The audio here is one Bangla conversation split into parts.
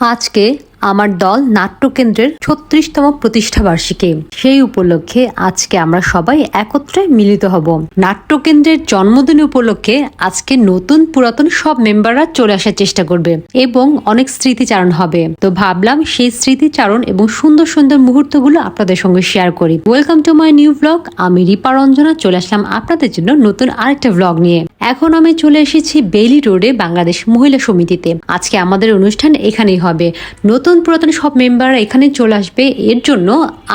আজকে আমার দল নাট্যকেন্দ্রের ছত্রিশতম প্রতিষ্ঠা বার্ষিকী। সেই উপলক্ষে আজকে আমরা সবাই একত্রে মিলিত হব। নাট্যকেন্দ্রের জন্মদিন উপলক্ষে আজকে নতুন পুরাতন সব মেম্বাররা চলে আসার চেষ্টা করবে এবং অনেক স্মৃতিচারণ হবে। তো ভাবলাম সেই স্মৃতিচারণ এবং সুন্দর সুন্দর মুহূর্তগুলো আপনাদের সঙ্গে শেয়ার করি। Welcome to my new blog আমি রিপা রঞ্জনা, চলে আসলাম আপনাদের জন্য নতুন আরেকটা ব্লগ নিয়ে। এখন আমি চলে এসেছি বেলি রোডে বাংলাদেশ মহিলা সমিতিতে। আজকে আমাদের অনুষ্ঠান এখানেই হবে। নতুন পুরাতন সব মেম্বাররা এখানে চলে আসবে। এর জন্য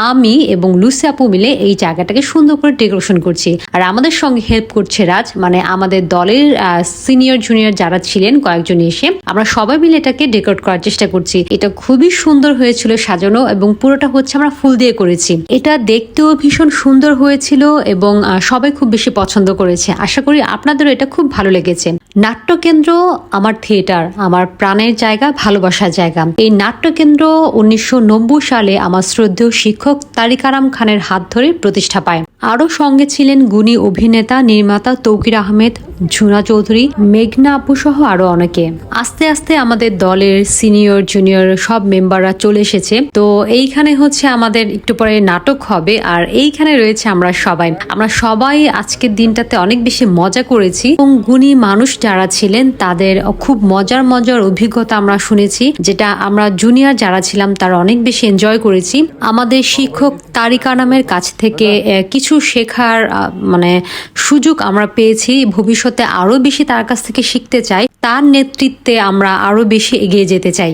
আমি এবং লুসি আপু মিলে এই জায়গাটাকে সুন্দর করে ডেকোরেশন করছি। আর আমাদের সঙ্গে হেল্প করছে রাজ মানে আমাদের দলের সিনিয়র, জুনিয়র যারা ছিলেন, কয়েকজন এসে আমরা সবাই মিলে এটাকে ডেকোরেট করার চেষ্টা করছি। এটা খুবই সুন্দর হয়েছিল সাজানো এবং পুরোটা হচ্ছে আমরা ফুল দিয়ে করেছি। এটা দেখতেও ভীষণ সুন্দর হয়েছিল এবং সবাই খুব বেশি পছন্দ করেছে। আশা করি আপনাদেরও এটা খুব ভালো লেগেছে। নাট্যকেন্দ্র আমার থিয়েটার, আমার প্রাণের জায়গা, ভালোবাসার জায়গা। এই নাট্যকেন্দ্র উনিশশো নব্বই সালে আমার শ্রদ্ধেয় শিক্ষক তারিকারাম খানের হাত ধরে প্রতিষ্ঠা পায়। আরও সঙ্গে ছিলেন গুণী অভিনেতা, নির্মাতা তৌকির আহমেদ ঝুনা চৌধুরী, মেঘনা আপু সহ আরও অনেকে। আস্তে আস্তে আমাদের দলের সিনিয়র, জুনিয়র সব মেম্বাররা চলে এসেছে। তো এইখানে হচ্ছে আমাদের একটু পরে নাটক হবে আর এইখানে রয়েছে আমরা সবাই। আমরা সবাই আজকের দিনটাতে অনেক বেশি মজা করেছি এবং গুণী মানুষ যারা ছিলেন, তাদের খুব মজার মজার অভিজ্ঞতা আমরা শুনেছি, যেটা আমরা জুনিয়র যারা ছিলাম, তারা অনেক বেশি এনজয় করেছি। আমাদের শিক্ষক তারিকা নামের কাছ থেকে কিছু শেখার মানে সুযোগ আমরা পেয়েছি। ভবিষ্যতে আরও বেশি তার কাছ থেকে শিখতে চাই, তার নেতৃত্বে আমরা আরও বেশি এগিয়ে যেতে চাই।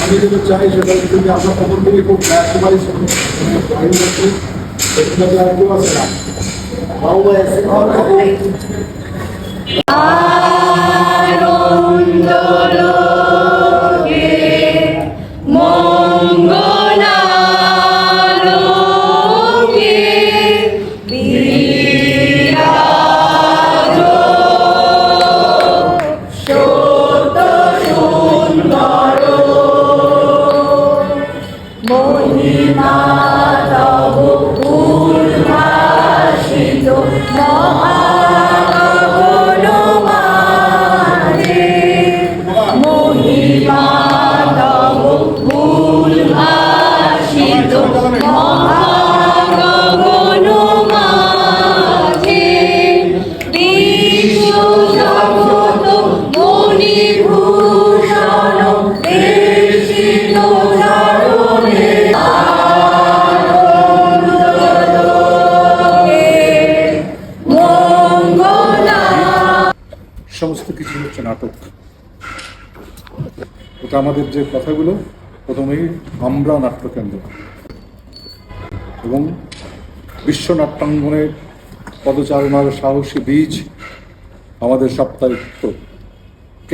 আমি যেটা চাই সেটা হচ্ছে আমরা প্রথম থেকে খুব সবাই আর কেউ আমাদের যে কথাগুলো, প্রথমেই আমরা নাট্যকেন্দ্র এবং বিশ্ব নাট্যাঙ্গনের পদচারণার সাহসী বীজ আমাদের সাপ্তাহিক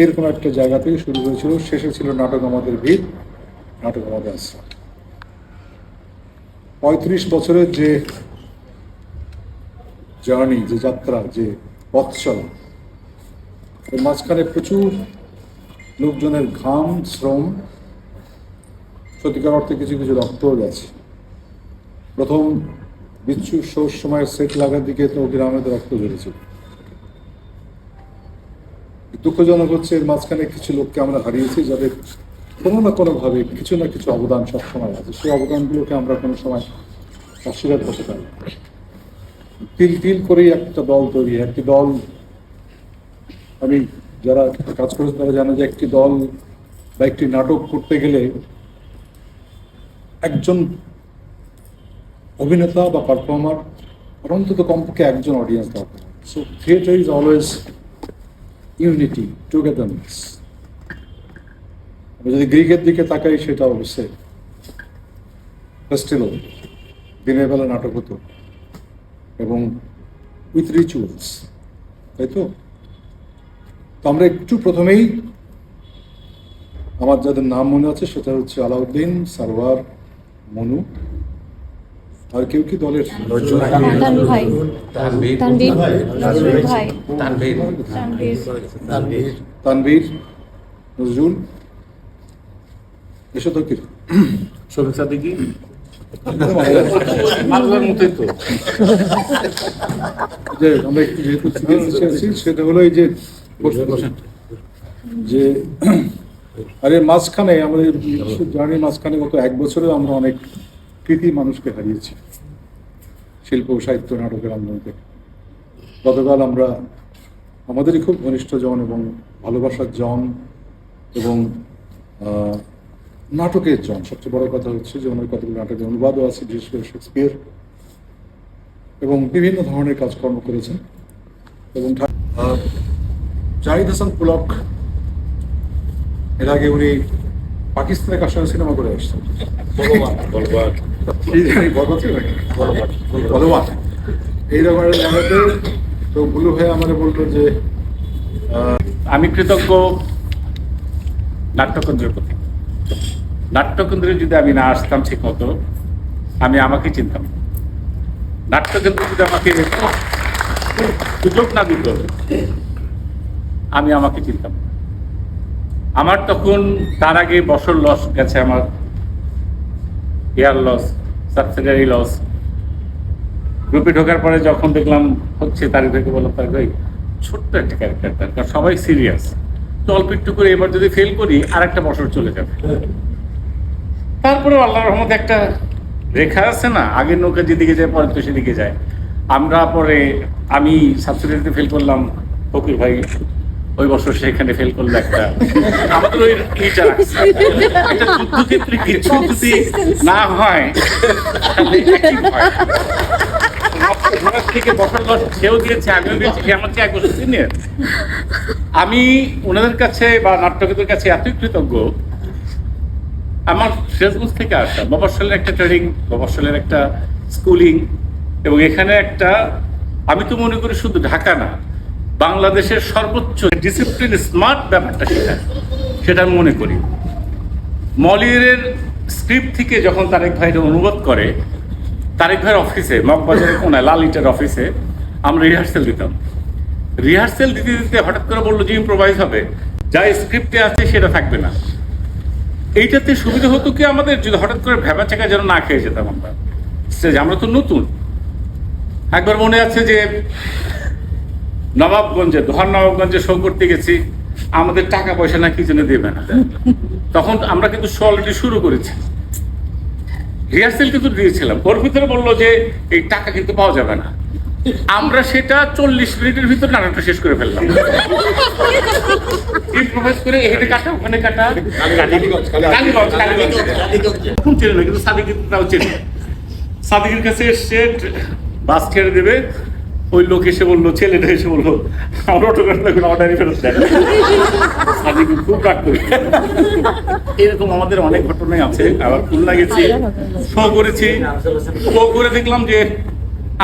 এরকম একটা জায়গা থেকে শুরু হয়েছিল, শেষে ছিল নাটক আমাদের ভিত নাটক আমাদের আশ্রয়। পঁয়ত্রিশ বছরের যে জার্নি, যে যাত্রা, যে পথ চলা এর মাঝখানে প্রচুর লোকজনের ঘাম, শ্রম সত্যিকার অর্থে কিছু কিছু রক্তও গেছে। প্রথম বিচ্ছু শোর সময় সেট লাগার দিকে তো অকির আহমেদের রক্ত ঝরেছিল দুঃখজনক হচ্ছে এর মাঝখানে কিছু লোককে আমরা হারিয়েছি যাদের কোনো না কোনোভাবে কিছু না কিছু অবদান সবসময় আছে। সেই অবদানগুলোকে আমরা কোনো সময় অস্বীকার করতে পারি তিল তিল করেই একটা দল তৈরি একটি দল, আমি যারা কাজ করেছে তারা জানে যে একটি দল বা একটি নাটক করতে গেলে একজন অভিনেতা বা পারফর্মার অন্তত কমপক্ষে একজন অডিয়েন্স দরকার। So theatre is always unity togetherness আমি যদি গ্রিকের দিকে তাকাই, সেটা অবশ্যই ফেস্টিভ্যাল দিনের বেলা নাটক হতো এবং উইথ রিচুয়ালস তাই তো? তো আমরা একটু প্রথমেই আমার যাদের নাম মনে আছে সেটা হচ্ছে আলাউদ্দিন সারওয়ার মনু। আর কেউ কি দলের? তানভীর ভাই। তানভীর। তানভীর। নজরুল ভাই তানভীর। তানভীর। তানভীর। নজরুল। এসো তো কি শুভেচ্ছা দেখি মানুষের মতোই তো। যে আমরা যেহেতু সেটা হলো এই যে। যে আরে মাঝখানে আমাদের জার্নির মাঝখানে গত এক বছরে আমরা অনেক কৃতি মানুষকে হারিয়েছি। শিল্প সাহিত্য নাটকের আন্দোলনকে। গতকাল আমরা আমাদেরই খুব ঘনিষ্ঠ জন এবং ভালোবাসার জন এবং নাটকের জন। সবচেয়ে বড় কথা হচ্ছে যে ওনার কতগুলো নাটকের অনুবাদও আছে বিশেষ করে শেক্সপিয়ার এবং বিভিন্ন ধরনের কাজকর্ম করেছেন এবং জাহিদ হাসান পুলক এর আগে উনি পাকিস্তানের কার সঙ্গে সিনেমা করে আসছেন। এই রকমের তো বুলু ভাই আমাদের বলল যে আমি কৃতজ্ঞ নাট্যকেন্দ্রের প্রতি। নাট্যকেন্দ্রে যদি আমি না আসতাম ঠিক মতো আমি আমাকে চিনতাম। নাট্যকেন্দ্র যদি আমাকে সুযোগ না দিত আমি আমাকে চিনতাম আমার তখন তার আগে বছর লস গেছে আমার। এয়ার লস সাবসিডারি লস গ্রুপে ঢোকার পরে যখন দেখলাম হচ্ছে তারিখ থেকে বললাম তারিখ ভাই, ছোট্ট একটা ক্যারেক্টার দরকার সবাই সিরিয়াস তো অল্প একটু করে এবার যদি ফেল করি আর একটা বছর চলে যাবে। তারপরে আল্লাহ রহমতে একটা রেখা আছে না, আগের নৌকা যেদিকে যায় পরে তো সেদিকে যায়। আমরা পরে, আমি সাবসিডিতে ফেল করলাম, ফকির ভাই ওই বছর সেখানে ফেল করল একটা। আমাদের ওই এইটা রাখছে যুদ্ধক্ষেত্রে কিছু যদি না হয়। থেকে বছর দশ সেও দিয়েছে আমিও দিয়েছি আমার চেয়ে এক বছর সিনিয়র আমি ওনাদের কাছে বা নাট্যকদের কাছে এতই কৃতজ্ঞ আমার সিরাজগঞ্জ থেকে আসা মফস্বলের একটা ট্রেনিং মফস্বলের একটা স্কুলিং এবং এখানে একটা আমি তো মনে করি শুধু ঢাকা না বাংলাদেশের সর্বোচ্চ ডিসিপ্লিন স্মার্ট ব্যাপারটা সেটা। সেটা আমি মনে করি। মলিয়ের স্ক্রিপ্ট থেকে যখন তারেক ভাইরা অনুবাদ করে, তারেক ভাইয়ের অফিসে মগবাজারের কোনায়, লাল ইটের অফিসে আমরা রিহার্সেল দিতাম। রিহার্সেল দিতে দিতে হঠাৎ করে বলল যে ইম্প্রোভাইজ হবে। যা স্ক্রিপ্টে আছে সেটা থাকবে না। এইটাতে সুবিধা হতো কি আমাদের যদি হঠাৎ করে ভেবা চাকা যেন না খেয়ে যেতাম আমরা। স্টেজে আমরা তো নতুন। একবার মনে আছে যে নবাবগঞ্জে ধর নবাবগঞ্জে শো করতে গেছি। আমাদের টাকা পয়সা না কি জন্য দেবে না? তখন আমরা কিন্তু শো অলরেডি শুরু করেছি। রিহার্সেল কিন্তু দিয়েছিলাম। ওর ভিতরে বলল যে, এই টাকা কিন্তু পাওয়া যাবে না। আমরা সেটা চল্লিশ মিনিটের ভিতর নাটকটা শেষ করে ফেললাম। ইম্প্রোভাইজ করে এখানে কাটা, ওখানে কাটা। এখন চেনে না, কিন্তু তাও চেনে। সাদিকের কাছে এসছে বাস ছেড়ে দেবে। ওই লোক এসে বলল, ছেলেটা এসে বলল, আমার অটোগ্রাফ লাগবে অর্ডারই ফেরত সাদিক খুব রাগ করি। এরকম আমাদের অনেক ঘটনাই আছে। আবার খুলনা গেছি, শো করেছি। শো করে দেখলাম যে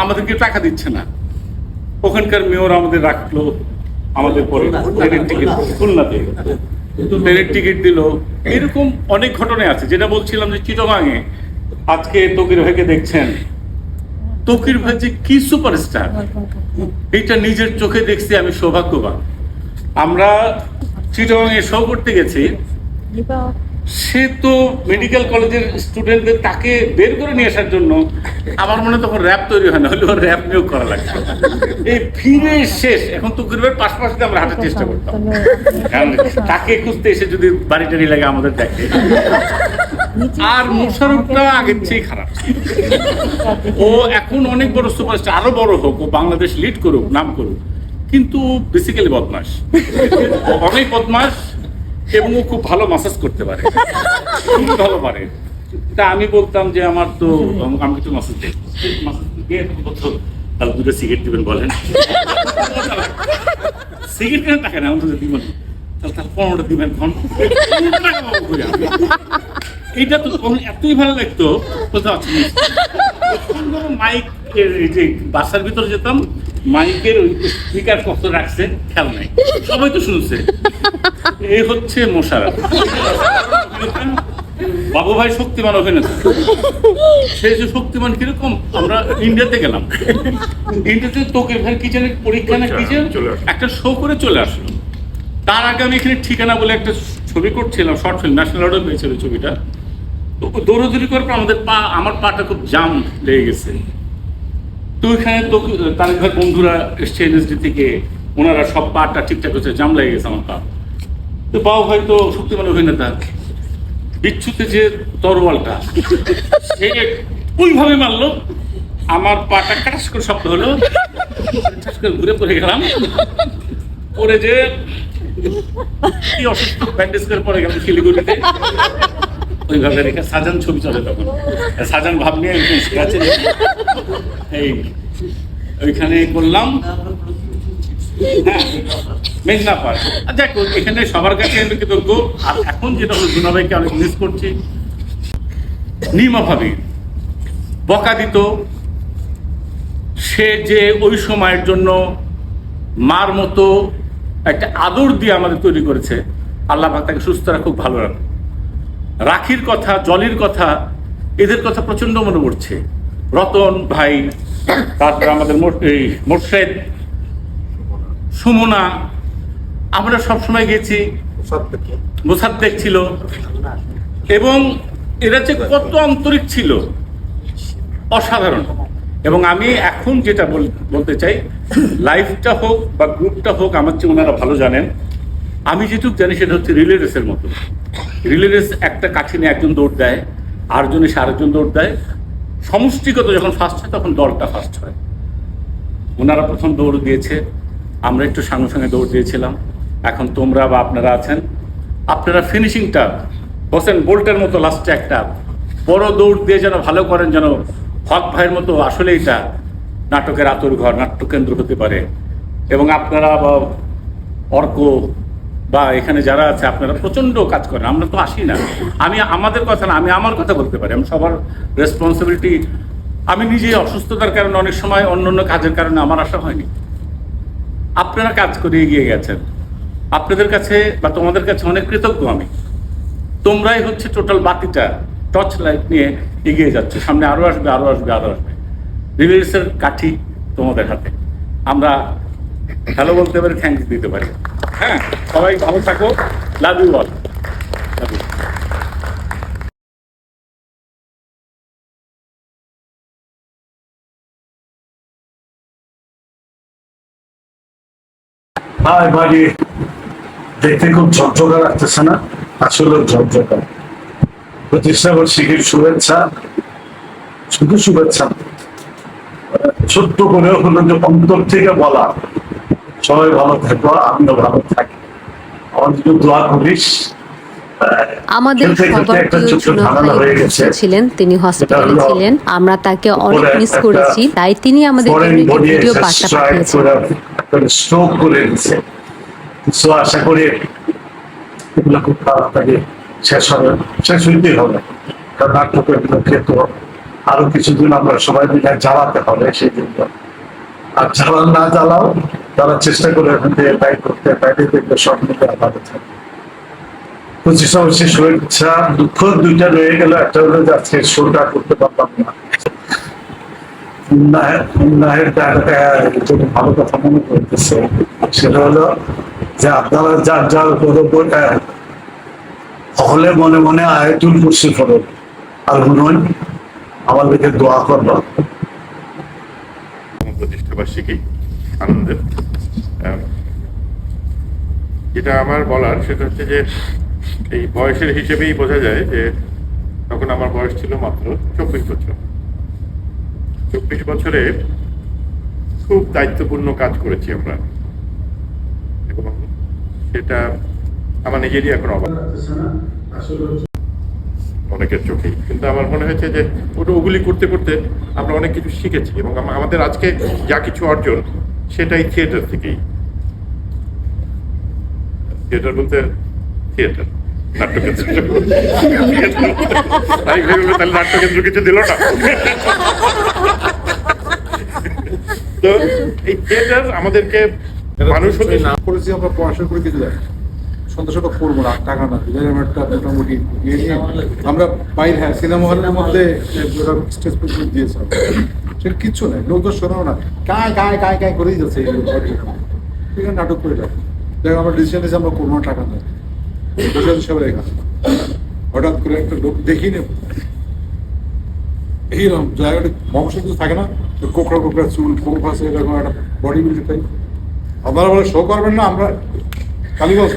আমাদেরকে টাকা দিচ্ছে না। ওখানকার মেয়র আমাদের রাখল, আমাদের পরে ট্রেনের টিকিট খুলনাতে। ট্রেনের টিকিট দিল। এরকম অনেক ঘটনা আছে। যেটা বলছিলাম যে চিটগাঙে আজকে তকির ভাইকে দেখছেন। তকির ভাই যে কি সুপারস্টার? এটা নিজের চোখে দেখছি আমি সৌভাগ্যবান। আমরা চিটগাঙে শো করতে গেছি। সে তো মেডিকেল কলেজের স্টুডেন্টদের তাকে বের করে নিয়ে আসার জন্য আমার মনে হয় তখন র্যাপ তৈরি হয় না হলে র্যাপ নিয়োগ করা লাগছে এই ভিড়ে শেষ এখন তো গরিবের পাশাপাশি আমরা হাঁটার চেষ্টা করতাম। কারণ তাকে খুঁজতে এসে যদি বাড়ি টাড়ি লাগে আমাদের দেখে। আর মোশারফটা আগের চেয়ে খারাপ। ও এখন অনেক বড় সুপারস্টার আরও বড় হোক, ও বাংলাদেশ লিড করুক, নাম করুক, কিন্তু বেসিক্যালি বদমাস। অনেক বদমাস এবং ও খুব ভালো মাসাজ করতে পারে। খুব ভালো পারে। তা আমি বলতাম যে আমার তো আমি কিছু মাসাজ দেই। মাসাজ দিয়ে তাহলে দুটো সিগারেট দিবেন বলেন। সিগারেট কেন টাকা না? আমাদের দিবেন তাহলে তাহলে পনেরোটা দিবেন এইটা তো এতই ভালো লাগতো বলতে পারছি মাইক এই যে বাসার ভিতরে যেতাম মাইকের ওই স্পিকার কত রাখছে খেয়াল নাই। সবাই তো শুনছে। এই হচ্ছে মোশারফ। বাবু ভাই শক্তিমান অভিনেতা। সেই যে শক্তিমান কীরকম আমরা ইন্ডিয়াতে গেলাম। ইন্ডিয়াতে তোকে ভাই কিচেনের পরীক্ষা না কিচেন একটা শো করে চলে আসলো। তার আগে আমি এখানে ঠিকানা বলে একটা ছবি করছিলাম শর্ট ফিল্ম ন্যাশনাল অ্যাওয়ার্ডও পেয়েছিল ছবিটা। দৌড়দৌড়ি করার পর আমাদের পা, আমার পাটা খুব জাম লেগে গেছে। তো ওইখানে তো তার ঘর বন্ধুরা এসছে এনএসডি থেকে, ওনারা সব পাটা ঠিকঠাক হচ্ছে, জাম লেগে গেছে আমার পা। তো পাও হয়তো শক্তিমান অভিনেতা বিচ্ছুতে যে তরোয়ালটা, সে ওইভাবে মারলো। আমার পাটা কাটাস করে শব্দ হলো। করে ঘুরে পড়ে গেলাম। পরে যে কি অসুস্থ ব্যান্ডেজ করে পড়ে গেলাম শিলিগুড়িতে। ওইভাবে রেখে সাজান ছবি চলে তখন। সাজান ভাব নিয়ে ওইখানে করলাম। হ্যাঁ মেঘনা পার আর দেখো, এখানে সবার কাছে আমি কৃতজ্ঞ। আর এখন যেটা হলো দুনাভাইকে অনেক মিস করছি। নিমা বকা দিত সে যে ওই সময়ের জন্য মার মতো একটা আদর দিয়ে আমাদের তৈরি করেছে, আল্লাহ তাকে সুস্থ রাখা খুব ভালো রাখুক। রাখির কথা, জলির কথা, এদের কথা প্রচণ্ড মনে পড়ছে। রতন, ভাই, তারপরে আমাদের এই মোর্শেদ, সুমনা, আমরা সবসময় গেছি। মোসাদ্দেক ছিল। এবং এরা যে কত আন্তরিক ছিল, অসাধারণ। এবং আমি এখন যেটা বল- বলতে চাই, লাইফটা হোক বা গ্রুপটা হোক, আমার চেয়ে ওনারা ভালো জানেন। আমি যেটুকু জানি, সেটা হচ্ছে রিলে রেসের মতো। রিলে রেস একটা কাঠি নিয়ে একজন দৌড় দেয়, আরেকজন এসে আরেকজন দৌড় দেয়। সমষ্টিগত যখন ফার্স্ট হয়, তখন দলটা ফার্স্ট হয়। ওনারা প্রথম দৌড় দিয়েছে, আমরা একটু সঙ্গে সঙ্গে দৌড় দিয়েছিলাম। এখন তোমরা বা আপনারা আছেন। আপনারা ফিনিশিংটা হোসেন বোল্টের মতো লাস্টে একটা বড় দৌড় দিয়ে যেন ভালো করেন, যেন হক ভাইয়ের মতো আসলে এটা নাটকের আতর ঘর নাট্যকেন্দ্র হতে পারে। এবং আপনারা অর্ক বা এখানে যারা আছে, আপনারা প্রচণ্ড কাজ করেন, আমরা তো আসি না। আমি, আমাদের কথা না, আমি আমার কথা বলতে পারি, আমি সবার রেসপন্সিবিলিটি আমি নিজে অসুস্থতার কারণে অনেক সময় অন্য অন্য কাজের কারণে আমার আসা হয়নি। আপনারা কাজ করে এগিয়ে গেছেন। আপনাদের কাছে বা তোমাদের কাছে অনেক কৃতজ্ঞ আমি। তোমরাই হচ্ছে টোটাল বাতিটা টর্চ লাইট নিয়ে এগিয়ে যাচ্ছে। সামনে আরও আসবে আরও আসবে আরও আসবে। রিলিজের কাঠি তোমাদের হাতে। আমরা হ্যালো বলতে পারি থ্যাংকস দিতে পারি। হ্যাঁ সবাই ভালো থাকো। লাভ ইউ অল হাই বাড়ি দেখতে খুব ঝকঝকা লাগতেছে না? আসলে ঝকঝকা। প্রতিষ্ঠা বার্ষিকীর শুভেচ্ছা? শুধু শুভেচ্ছা। ছোট্ট করেও হলো যে অন্তর থেকে বলা। সবাই ভালো আমিও ভালো থাকি। আমার জন্য দোয়া করিস। আমাদের ছিলেন তিনি হসপিটালে ছিলেন। আমরা তাকে অনেক মিস করেছি তাই তিনি আমাদের ভিডিও বার্তা পাঠিয়েছেন। স্ট্রোক করে দিচ্ছে সো আশা করি এগুলো খুব তাড়াতাড়ি শেষ হবে। শেষ হইতেই হবে। কারণ তো আরও কিছুদিন আমরা সবাই মিলে জ্বালাতে হবে সেই দিনটা আর জ্বালান না জ্বালাও তারা চেষ্টা করে এখান থেকে তাই করতে, বাইরে দেখবে সব মিলে আলাদা থাকে। পঁচিশ অবশ্যই শুভেচ্ছা দুঃখ, দুইটা রয়ে গেল। একটা হলো যে আজকে শোটা করতে পারলাম না। ভালো কথা মনে করতেছে সেটা হলো যে আপনারা যার যার হলে মনে মনে আয়তুল কুরসি ফরক আর হুনন আমাদেরকে দোয়া করবা। আমার প্রতিষ্ঠা আনন্দের যেটা আমার বলার সেটা হচ্ছে যে, এই বয়সের হিসেবেই বোঝা যায় যে, তখন আমার বয়স ছিল মাত্র চব্বিশ বছর। চব্বিশ বছরে খুব দায়িত্বপূর্ণ কাজ করেছি আমরা। এবং সেটা আমার নিজেরই এখন অবাক অনেকের চোখেই। কিন্তু আমার মনে হয়েছে যে, ওটা ওগুলি করতে করতে আমরা অনেক কিছু শিখেছি। এবং আমাদের আজকে যা কিছু অর্জন সেটাই থিয়েটার থেকেই। থিয়েটার বলতে থিয়েটার নাট্যকেন্দ্র আমি ভেবে তাহলে নাট্যকেন্দ্র কিছু দিল না। তো এই থিয়েটার আমাদেরকে মানুষ হতে না করেছি আমরা পড়াশোনা করে কিছু সন্ত্রাসটা করব না টাকা না একটা মোটামুটি ইয়ে আমরা বাইরে হ্যাঁ সিনেমা হলের মধ্যে স্টেজ দিয়েছে। সেটা কিচ্ছু নাই তো শোনাও না গায়ে গায়ে গায়ে গায়ে করেই যাচ্ছে আছে, নাটক করে যাবে দেখো, আমরা ডিসিশন নিয়েছি, আমরা করব না টাকা নেই। প্রশান্ত সাহেবের এখানে হঠাৎ করে একটা লোক দেখি নেব এইরকম জায়গাটা বংশ কিছু থাকে না? কোকড়া কোকড়া চুল কোপ আছে, এরকম একটা বডি বিল্ডার টাইপ আপনারা বলে শো করবেন না, আমরা কালীগঞ্জ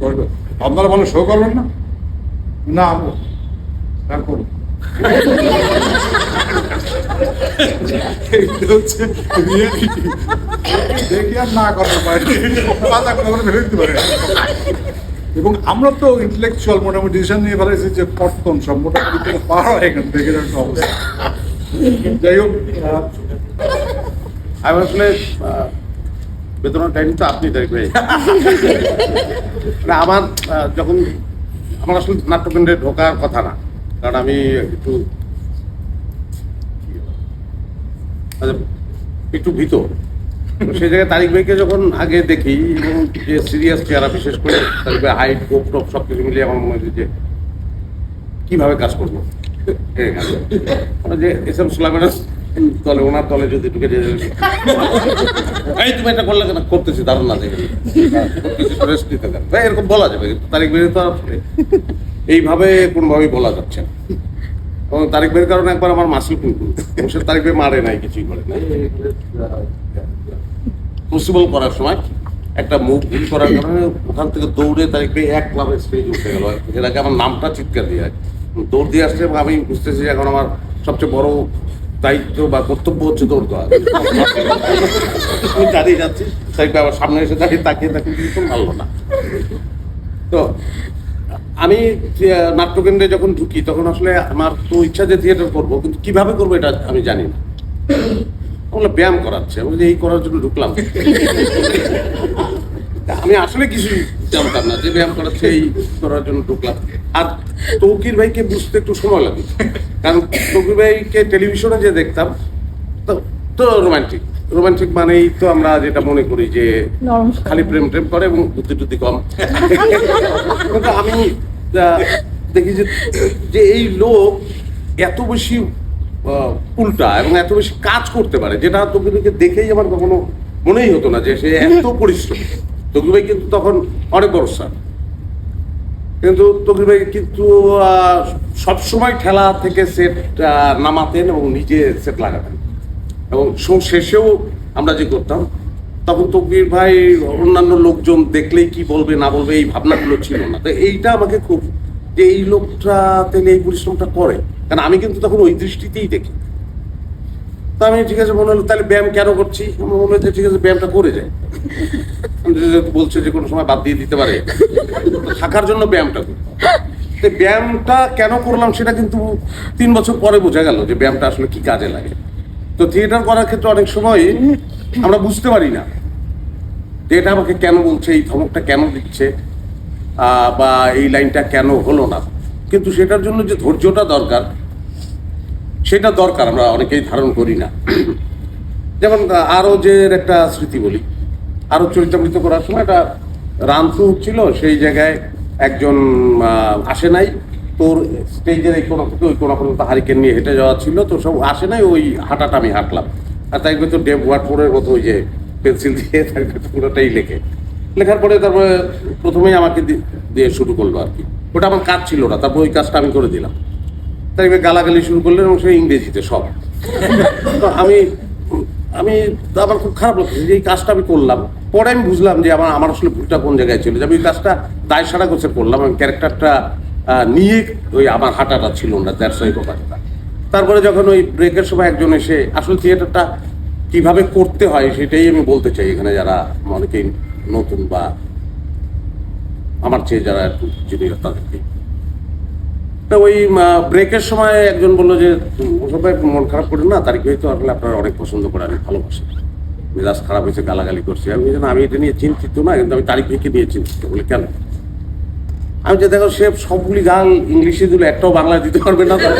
করবেন আপনারা বলে শো করবেন না? না, আমরা হ্যাঁ দেখি আর না মাথা করে ভেবে দিতে পারে এবং আমরা তো ইন্টেলেকচুয়াল মোটামুটি ডিসিশন নিয়ে ফেলেছি যে কর্তন সব মোটামুটি পাহাড় এখান থেকে একটা অবস্থা যাই হোক আমি আসলে বেতনের টাইম তো আপনি দেখবে না আমার যখন, আমার আসলে নাট্যকেন্দ্রে ঢোকার কথা না। কারণ আমি একটু আচ্ছা, একটু ভীত। সেই জায়গায় তারিক ভাইকে যখন আগে দেখি যে সিরিয়াস চেহারা, বিশেষ করে তারিক ভাই হাইট কোপ টোপ সব কিছু মিলিয়ে আমার মনে হচ্ছে যে, কীভাবে কাজ করব। মানে যে এস এম সুলাইমানের দলে, ওনার দলে যদি ঢুকে এই তুমি এটা করলে কেন? করতেছি, দারুণ না দেখে করতেছি রেস্ট নিতে এরকম বলা যাবে তারিক ভাইয়ের তো এইভাবে কোনোভাবেই বলা যাচ্ছে না। এবং তারিক কারণে একবার আমার মাসিল কিন্তু সে তারিক মারে নাই, কিছুই করে নাই। পসিবল করার সময় একটা মুখ ভুল করার কারণে ওখান থেকে দৌড়ে তারিখ ভাই এক ক্লাবে স্টেজ উঠে গেল। এর আগে আমার নামটা চিৎকার দিয়ে দৌড় দিয়ে এবং আমি বুঝতেছি এখন আমার সবচেয়ে বড় দায়িত্ব বা কর্তব্য হচ্ছে দৌড় দেওয়া। দাঁড়িয়ে যাচ্ছি, তারিখ ভাই আমার সামনে এসে দাঁড়িয়ে তাকিয়ে তাকিয়ে কিন্তু ভালো না। তো আমি নাট্যকেন্দ্রে যখন ঢুকি তখন আসলে আমার তো ইচ্ছা যে থিয়েটার করব কিন্তু কীভাবে করব এটা আমি জানি না। বলে ব্যায়াম করাচ্ছে। আমি এই করার জন্য ঢুকলাম। আমি আসলে কিছু জানতাম না যে ব্যায়াম করাচ্ছে এই করার জন্য ঢুকলাম। আর তৌকির ভাইকে বুঝতে একটু সময় লাগে। কারণ তৌকির ভাইকে টেলিভিশনে যে দেখতাম তো তো রোমান্টিক রোমান্টিক মানেই তো আমরা যেটা মনে করি যে খালি প্রেম প্রেম করে এবং বুদ্ধি টুদ্ধি কম। কিন্তু আমি দেখি যে এই লোক এত বেশি উল্টা এবং এত বেশি কাজ করতে পারে, যেটা তকিরকে দেখেই আমার কখনো মনেই হতো না যে সে এত পরিশ্রম। তকির ভাই কিন্তু তখন অনেক বড় স্যার কিন্তু তকির ভাই কিন্তু সবসময় ঠেলা থেকে সেট নামাতেন এবং নিজে সেট লাগাতেন। এবং শেষেও আমরা যে করতাম তখন তকবির ভাই অন্যান্য লোকজন দেখলেই কি বলবে, না বলবে, এই ভাবনাগুলো ছিল না। তো এইটা আমাকে খুব যে এই লোকটা তাহলে এই পরিশ্রমটা করে। কারণ আমি কিন্তু তখন ওই দৃষ্টিতেই দেখি। তা আমি ঠিক আছে, মনে হলো তাহলে ব্যায়াম কেন করছি? আমার মনে হচ্ছে ঠিক আছে, ব্যায়ামটা করে যায় বলছে যে কোনো সময় বাদ দিয়ে দিতে পারে। থাকার জন্য ব্যায়ামটা করি। তো ব্যায়ামটা কেন করলাম সেটা কিন্তু তিন বছর পরে বোঝা গেল যে ব্যায়ামটা আসলে কি কাজে লাগে। তো থিয়েটার করার ক্ষেত্রে অনেক সময় আমরা বুঝতে পারি না। যে এটা আমাকে কেন বলছে, এই ধমকটা কেন দিচ্ছে বা এই লাইনটা কেন হলো না? কিন্তু সেটার জন্য যে ধৈর্যটা দরকার, সেটা দরকার আমরা অনেকেই ধারণ করি না। যেমন আরও যে একটা স্মৃতি বলি, আরও চরিতামৃত করার সময় একটা থ্রু হচ্ছিল সেই জায়গায় একজন আসে নাই। তোর স্টেজের এই কোনো থেকে ওই কোনো পর্যন্ত হারিকেন নিয়ে হেঁটে যাওয়া ছিল, তো সব আসে নাই, ওই হাঁটাটা আমি হাঁটলাম। আর তাই তো ডেভ ওয়াটফোর্ডের মতো ওই যে পেন্সিল দিয়ে তাই পুরোটাই লেখে। লেখার পরে তারপরে প্রথমেই আমাকে দিয়ে শুরু করল আর কি। ওটা আমার কাজ ছিল না, তারপর ওই কাজটা আমি করে দিলাম। তাই গালাগালি শুরু করলেন এবং সে ইংরেজিতে সব। তো আমি আমি আমার খুব খারাপ লাগছে যে এই কাজটা আমি করলাম। পরে আমি বুঝলাম যে আমার আমার আসলে ভুলটা কোন জায়গায় ছিল, যে আমি ওই কাজটা দায় সারা করছে করলাম আমি ক্যারেক্টারটা নিয়ে ওই আমার হাঁটাটা ছিল না ওই কথাটা তারপরে যখন ওই ব্রেকের সময় একজন এসে, আসলে থিয়েটারটা কীভাবে করতে হয় সেটাই আমি বলতে চাই এখানে যারা অনেকেই নতুন বা আমার চেয়ে যারা একটু জুনিয়র তাদেরকে। তা ওই ব্রেকের সময় একজন বলল যে ওসব ভাই, মন খারাপ করেন না তারিখ হয়তো আসলে আপনারা অনেক পছন্দ করে, আমি ভালোবাসি। মেজাজ খারাপ হয়েছে, গালাগালি করছি। আমি আমি এটা নিয়ে চিন্তিত না, কিন্তু আমি তারিখ ভাইকে নিয়ে চিন্তিত। বলে, কেন? আমি যে দেখো সে সবগুলি গাল ইংলিশে দিলে একটাও বাংলায় দিতে পারবে না তার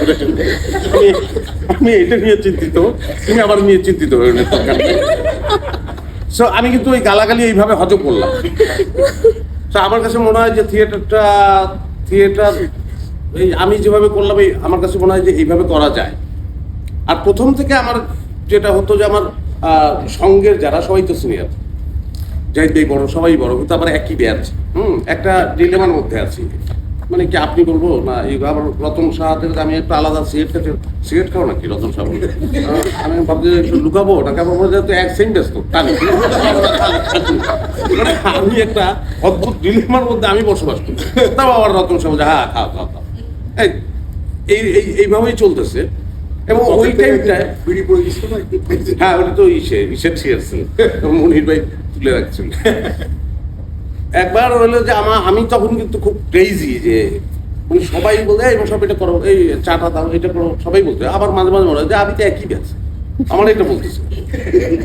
করে আমি এটা নিয়ে চিন্তিত। তুমি আবার নিয়ে চিন্তিত হয়ে। So, আমি কিন্তু ওই গালাগালি এইভাবে হজম করলাম। তো আমার কাছে মনে হয় যে থিয়েটারটা থিয়েটার এই আমি যেভাবে করলাম এই আমার কাছে মনে হয় যে এইভাবে করা যায়। আর প্রথম থেকে আমার যেটা হতো যে আমার সঙ্গের যারা সবাই তো সিনিয়র। জাহিদ বড় সবাই বড় কিন্তু আবার একই ব্যাচ হুম একটা ডিলেমার মধ্যে আছি। মানে কি আপনি বলব? না এই আবার রতন থেকে আমি একটা আলাদা সিগারেট খেতে সিগারেট খাও নাকি রতন বলে? আহ, আমি ভাবছি একটু লুকাবো না আমার মনে হয় তো এক সেম ব্যস্ত টানি মানে আমি একটা অদ্ভুত ডিলেমার মধ্যে আমি বসবাস করি। তাও আবার রতন বলছে হ্যাঁ খাও খাও খাও। এই এই- এই এইভাবেই চলতেছে। এবং ওই টাইমটা হ্যাঁ ওটা তো ইসে ইসের ছিয়ারছেন মনির ভাই রাখছেন একবার হলো যে আমার আমি তখন কিন্তু খুব ক্রেজি যে মানে সবাই বলতে এই সব এটা করো এই চাটা দাও এটা করো সবাই বলতে। আবার মাঝে মাঝে মনে হয় যে আমি তো একই ব্যাচ। আমার এটা বলতেছে।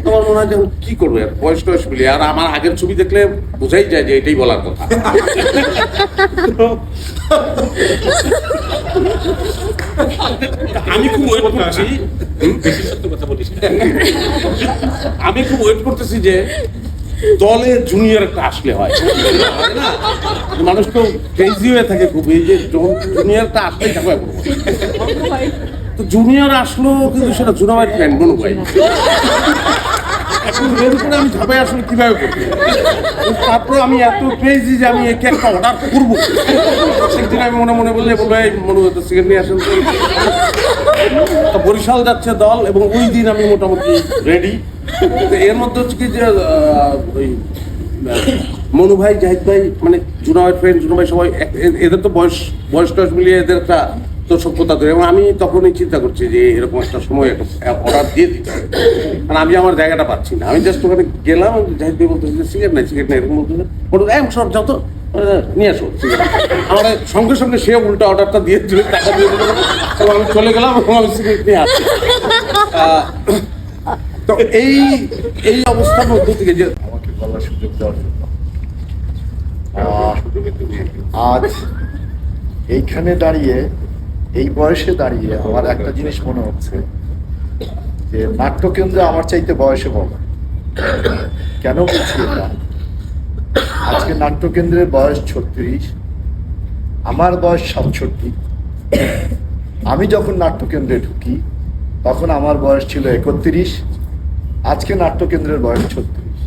আমার মনে হয় যে কি করব আর বয়স টয়স মিলিয়ে। আর আমার আগের ছবি দেখলে বোঝাই যায় যে এটাই বলার কথা। আমি খুব ওয়েট করছি। আমি খুব ওয়েট করতেছি যে দলে জুনিয়র একটা আসলে হয়? মানুষ তো ক্রেজি হয়ে থাকে খুব। এই যে জুনিয়রটা আসলে দেখো পড়ব তো জুনিয়র আসলো কিন্তু সেটা জুনামাইট ফ্যান মনে হয় এখন এর উপরে আমি আসলে করব? তারপরে আমি এত যে আমি অর্ডার করব। সেদিন আমি মনে মনে বললে মনে হতো সিগারেট নিয়ে আসেন বরিশাল যাচ্ছে দল এবং ওই দিন আমি মোটামুটি রেডি এর মধ্যে হচ্ছে কি যে ওই মনু ভাই, জাহিদ ভাই মানে জুনা ভাই ফ্রেন্ড জুনা ভাই সবাই এদের তো বয়স বয়স টয়স মিলিয়ে এদের একটা তো সভ্যতা ধরে এবং আমি তখনই চিন্তা করছি যে এরকম একটা সময় একটা অর্ডার দিয়ে দিতে হবে। কারণ আমি আমার জায়গাটা পাচ্ছি না। আমি জাস্ট ওখানে গেলাম জাহিদ ভাই বলতেছি যে সিগারেট নাই সিগারেট নাই এরকম বলতেছে। বলতো এম সব যত নিয়ে আসো। আমার সঙ্গে সঙ্গে সে উল্টা অর্ডারটা দিয়ে দিল টাকা দিয়ে দিল। এবং আমি চলে গেলাম এবং আমি সিগারেট নিয়ে আসছি তো এই এই অবস্থার মধ্যে থেকে যে আমাকে বলার সুযোগ দেওয়ার জন্য। আজ এইখানে দাঁড়িয়ে এই বয়সে দাঁড়িয়ে আমার একটা জিনিস মনে হচ্ছে যে নাট্যকেন্দ্র আমার চাইতে বয়সে বড়। কেন বলছি আজকে নাট্যকেন্দ্রের বয়স ছত্রিশ, আমার বয়স সাতষট্টি। আমি যখন নাট্যকেন্দ্রে ঢুকি, তখন আমার বয়স ছিল একত্রিশ, আজকে নাট্যকেন্দ্রের বয়স ছত্রিশ।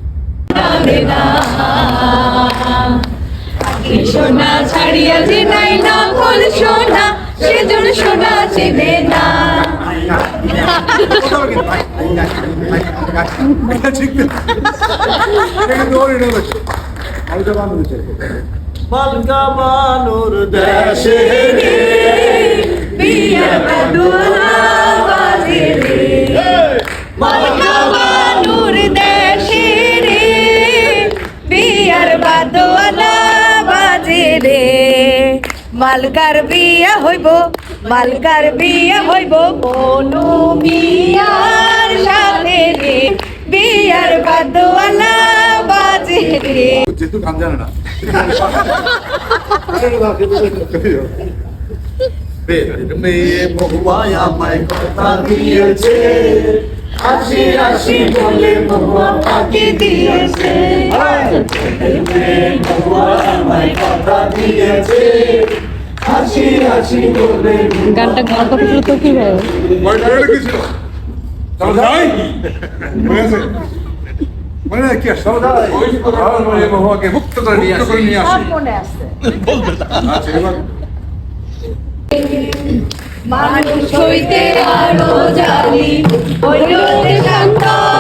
সোনা ছাড়িয়া যে নাই না বল সোনা সেজন সোনা চেনে না। আমি তো বান্ধবী চাই বিয়া বাদুলা বাজে রে। মালকা মালকার বিয়া হইব মালকার বিয়া হইব বনু মিয়ার সাথে রে বিয়ার বাদুলা বাজে রে যেহেতু গান জানে না মেয়ে মহুয়ায় আমায় কথা দিয়েছে হাসি হাসি বলে মহুয়া ফাঁকি দিয়েছে মেয়ে মহুয়ায় আমায় কথা দিয়েছে হাসি হাসি বলে গানটা গাওয়ার কথা ছিল তো কি ভাই? মনে কি মুক্ত করে নিয়ে আসি। নিয়ে আসি। আছে। আচ্ছা এবার মানুষ হইতে আরও জানি হইল দেশান্তর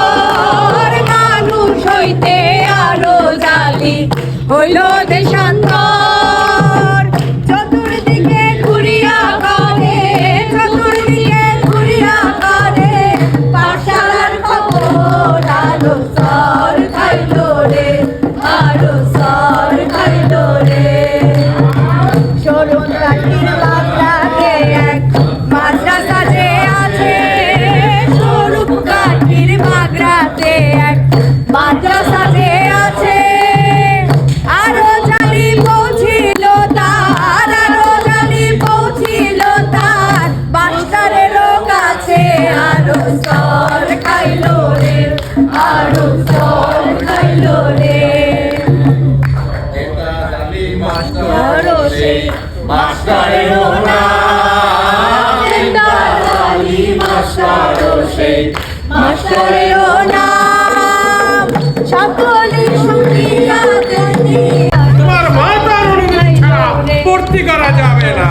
তোমার মাতার অনুমতি ছাড়া ভর্তি করা যাবে না।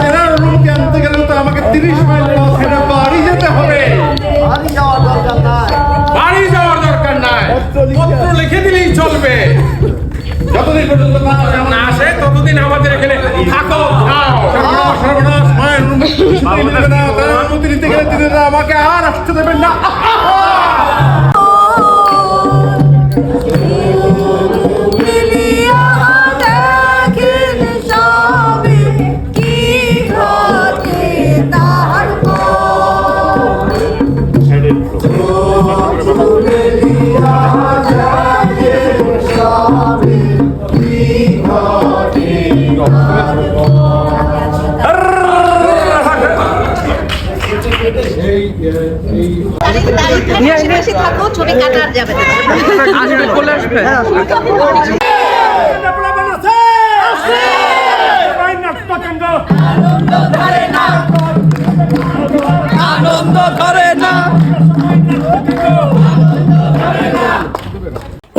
তেনার অনুমতি আনতে গেলে তো আমাকে তিরিশ মাইল ফেরা বাড়ি যেতে হবে। দিলেই চলবে। যতদিন পর্যন্ত না- আসে ততদিন আমাদের এখানে থাকো খাও সর্বনাশ, মায়ের অনুমতি নিতে গেলে তিনি আমাকে আর আসতে দেবেন না। বেশি থাকো ছবি না।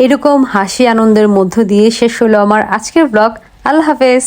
এরকম হাসি আনন্দের মধ্য দিয়ে শেষ হলো আমার আজকের ব্লগ। আল্লাহ হাফেজ।